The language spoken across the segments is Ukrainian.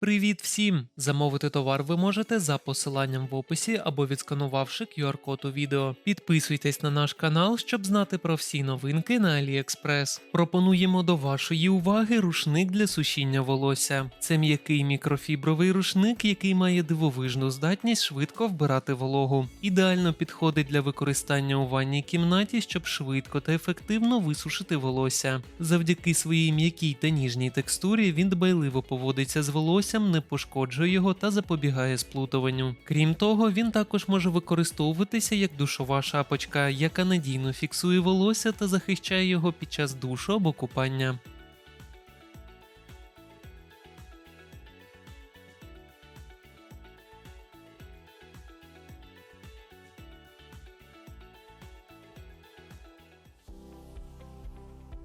Привіт всім! Замовити товар ви можете за посиланням в описі або відсканувавши QR-код у відео. Підписуйтесь на наш канал, щоб знати про всі новинки на AliExpress. Пропонуємо до вашої уваги рушник для сушіння волосся. Це м'який мікрофібровий рушник, який має дивовижну здатність швидко вбирати вологу. Ідеально підходить для використання у ванній кімнаті, щоб швидко та ефективно висушити волосся. Завдяки своїй м'якій та ніжній текстурі він дбайливо поводиться з волоссям, не пошкоджує його та запобігає сплутуванню. Крім того, він також може використовуватися як душова шапочка, яка надійно фіксує волосся та захищає його під час душу або купання.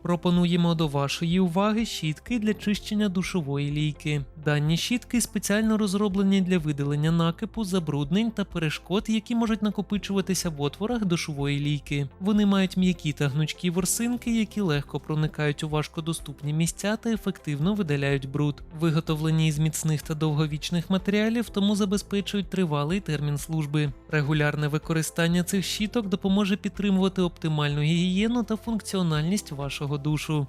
Пропонуємо до вашої уваги щітки для чищення душової лійки. Дані щітки спеціально розроблені для видалення накипу, забруднень та перешкод, які можуть накопичуватися в отворах душової лійки. Вони мають м'які та гнучкі ворсинки, які легко проникають у важкодоступні місця та ефективно видаляють бруд. Виготовлені із міцних та довговічних матеріалів, тому забезпечують тривалий термін служби. Регулярне використання цих щіток допоможе підтримувати оптимальну гігієну та функціональність вашого душу.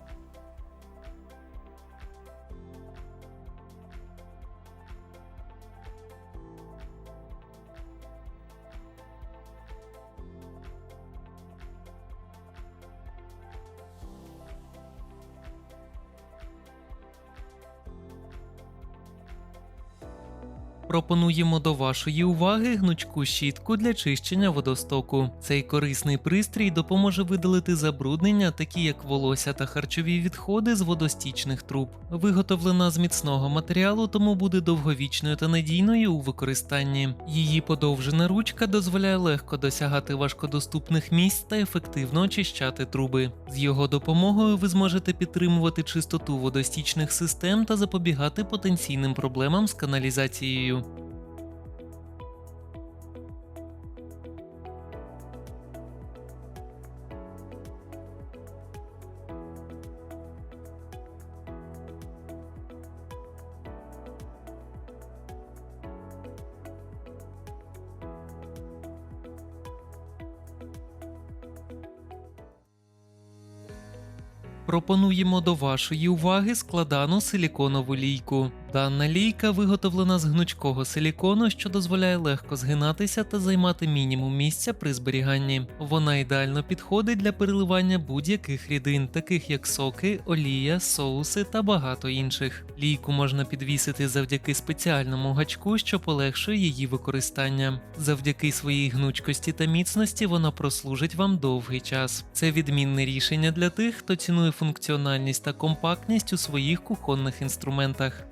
Пропонуємо до вашої уваги гнучку щітку для чищення водостоку. Цей корисний пристрій допоможе видалити забруднення, такі як волосся та харчові відходи з водостічних труб. Виготовлена з міцного матеріалу, тому буде довговічною та надійною у використанні. Її подовжена ручка дозволяє легко досягати важкодоступних місць та ефективно очищати труби. З його допомогою ви зможете підтримувати чистоту водостічних систем та запобігати потенційним проблемам з каналізацією. Пропонуємо до вашої уваги складану силіконову лійку. Дана лійка виготовлена з гнучкого силікону, що дозволяє легко згинатися та займати мінімум місця при зберіганні. Вона ідеально підходить для переливання будь-яких рідин, таких як соки, олія, соуси та багато інших. Лійку можна підвісити завдяки спеціальному гачку, що полегшує її використання. Завдяки своїй гнучкості та міцності вона прослужить вам довгий час. Це відмінне рішення для тих, хто цінує функціональність та компактність у своїх кухонних інструментах.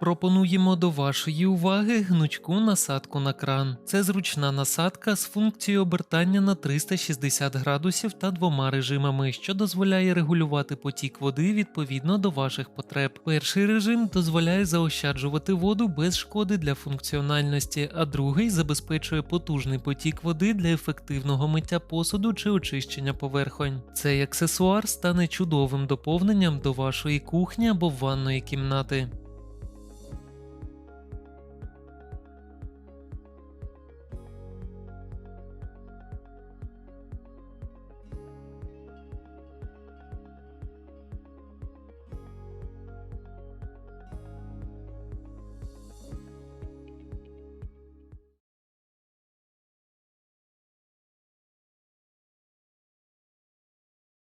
Пропонуємо до вашої уваги гнучку насадку на кран. Це зручна насадка з функцією обертання на 360 градусів та двома режимами, що дозволяє регулювати потік води відповідно до ваших потреб. Перший режим дозволяє заощаджувати воду без шкоди для функціональності, а другий забезпечує потужний потік води для ефективного миття посуду чи очищення поверхонь. Цей аксесуар стане чудовим доповненням до вашої кухні або ванної кімнати.